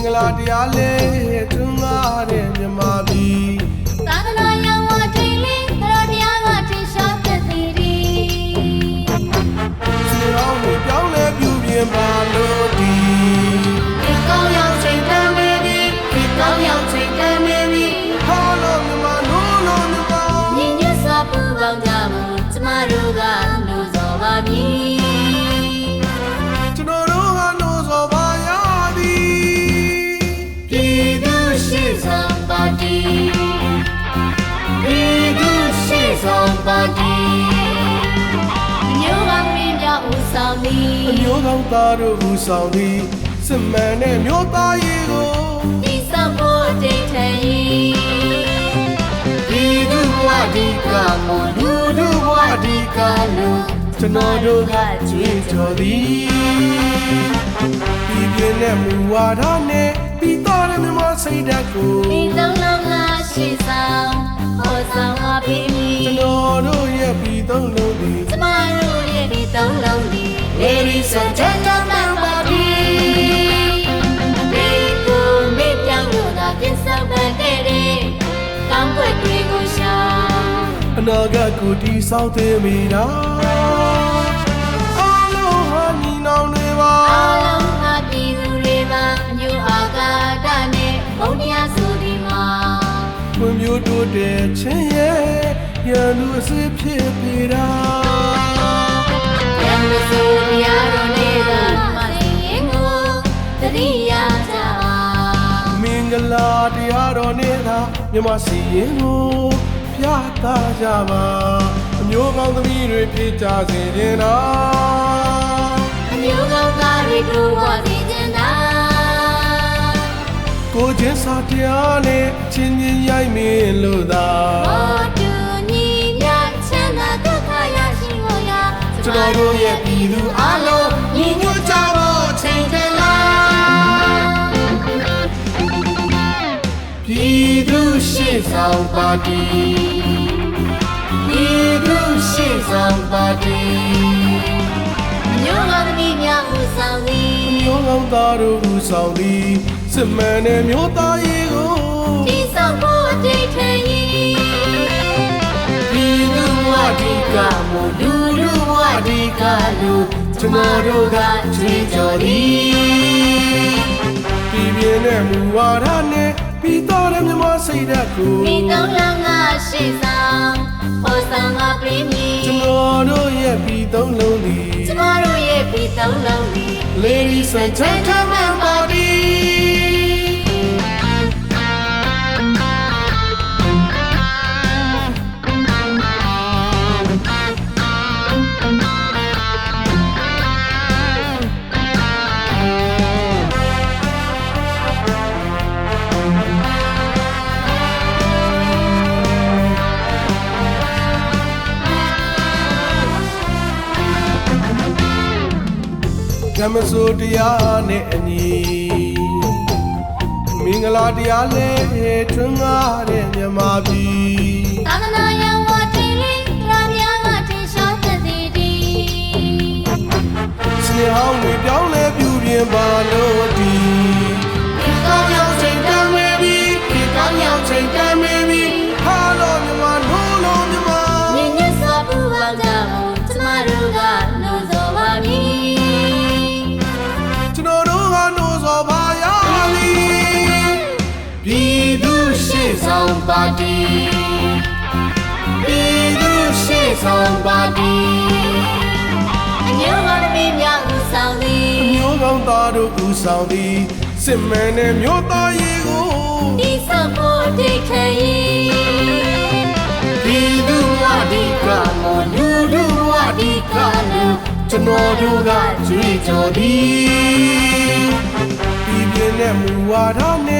င်္ဂလာတရားလေးတွန်းကားတဲ့မြမပြည် ပြည်သူရှိဆောင်ပါတီမျိုးပါမင်းများဦးဆောင်သည်အမျိုးကောင်းသားတို့ဦးဆောင်သည်စစ်မှန်တဲ့မျိုးသားရေးကိုဒီစဖို့ဒိဋ္ဌိဒီဒုဝဒီကမလူဒုဝဒီကလူကျွန်တော်တို့ကကြွေးကြော်သည်ပြည်ပြင်းတဲ့မူဝါဒနဲ့ပြီးတော့တဲ့မြမစိတ်ဓာတ်ကိုဒီလုံးလုံးကရှိဆောင်ဟော ဆောင်ပါပြီကျွန်တော်တို့ရဲ့ပြည်သုံးလုံးသည်ကျမတို့ရဲ့ဒီသုံးလုံးဒီ Ladies and gentlemen ပါပြီဒီကိုမေ့ပြောင်းလို့သာပြင်ဆောင်တဲ့တဲ့ကောင်းွက်တွေကိုရှာအနာဂတ်ကိုတည်ဆောက်သေးမိတာ ဖွံ့ဖြိုးတိုးတက်ခြင်းရဲ့ရန်သူအစစ်ဖြစ်ပေတာရန်မဆိုတရားတော်တွေကမသိရင်ကိုတတိယကြပါမင်္ဂလာတရားတော်နဲ့သာမြမစီရင်ကိုပြသကြပါအမျိုးကောင်းသမီးတွေဖြစ်ကြစေခြင်းသာ ကိုချင်းစာတရားနဲ့အချင်းချင်းရိုက်မင်းလို့သာဘောတူညီမြချမ်းသာဒုက္ခရရှိဖို့ရကျွန်တော်တို့ရဲ့ပြည်သူအလုံးညီညွတ်ကြဖို့ချိန်တန်လာပြည်သူရှေ့ဆောင်ပါတီပြည်သူရှေ့ဆောင်ပါတီမျိုးကောင်းသမီးများဦးဆောင်သည်မျိုးကောင်းသားတို့ဦးဆောင်သည် စစ်မှန်တဲ့မျိုးသားရေးကိုဒီဆောင်ဖို့အတိတ်ထဲရင်ပြည်သူဝဒီကမလူလူဝဒီကလူကျွန်တော်တို့ကချွေးကြော်သည်ပြည်ပြင်းတဲ့မူဝါဒနဲ့ပြီးတော့တဲ့မြမစိတ်ဓာတ်ကိုဒီသုံးလုံးကရှိဆောင်ဟောဆောင်ပါပြီမည်ကျွန်တော်တို့ရဲ့ပြည်သုံးလုံးသည်ကျမတို့ရဲ့ဒီသုံးလုံးဒီ Ladies and gentlemen body ဓမ္မစိုးတရားနဲ့အညီမင်္ဂလာတရားလေးထွန်းကားတဲ့မြမပြည်သာသနာရောင်ဝထိန်လေးသရများကထင်ရှားသက်သေးသည်စနေဟောင်းတွေပြောင်းလဲပြုပြင်ပါလို့ ဆောင်ပါတီပြည်သူရှေ့ဆောင်ပါတီအညောကတမီးများဦးဆောင်သည်မျိုးကောင်းသားတို့ဦးဆောင်သည်စစ်မှန်တဲ့မျိုးသားရေးကိုဒီဆောင်ဖို့ဒိဋ္ဌိပြည်သူဝဒီကမလူလူဝဒီကလူကျွန်တော်တို့ကကြွေးကြော်သည်ပြည်ပြင်းတဲ့မူဝါဒနဲ့ပြီးတော့တဲ့မြမ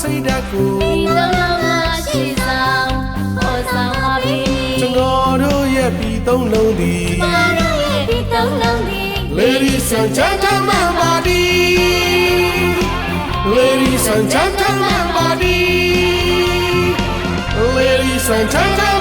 စိတ်ဓာတ်ကိုဒီလုံးလုံးကရှိဆောင်ဟောဆောင်ပါပြီကျွန်တော်တို့ရဲ့ပြည်သုံးလုံးသည်ကျမတို့ရဲ့ဒီသုံးလုံးဒီ Ladies and gentlemen body Ladies and gentlemen body Ladies and gentlemen